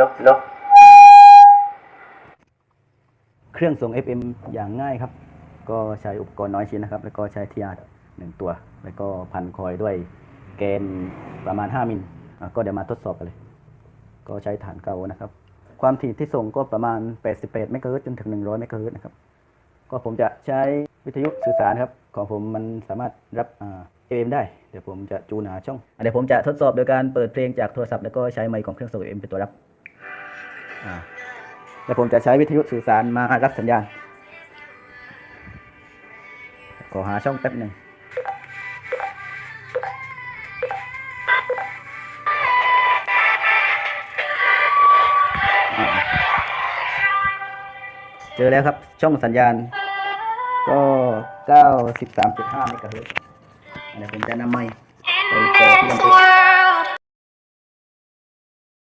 ลบลบเครื่องส่ง FM อย่างง่ายครับ ก็ใช้อุปกรณ์น้อยชิ้นนะครับ แล้วก็ใช้ทีอาร์หนึ่งตัว แล้วก็พันคอยด้วยเกณฑ์ประมาณ 5 มิลอะก็เดี๋ยวมาทดสอบกันเลย ก็ใช้ฐานเก่านะครับ ความถี่ที่ส่งก็ประมาณ 88 เมกะเฮิรตจนถึง 100 เมกะเฮิรตนะครับ ก็ผมจะใช้วิทยุสื่อสารครับ ของผมมันสามารถรับอ่า AM ได้ เดี๋ยวผมจะจูนหาช่อง เดี๋ยวผมจะทดสอบโดยการเปิดเพลงจากโทรศัพท์แล้วก็ใช้ไมค์ของเครื่องส่ง AM เป็นตัวรับ แล้วผมจะใช้วิทยุสื่อสารมารับสัญญาณ ขอหาช่องแป๊บหนึ่งเจอแล้วครับ ช่องสัญญาณ ก็ 93.5เมกะเฮิรตซ์เดี๋ยวผมจะนำไม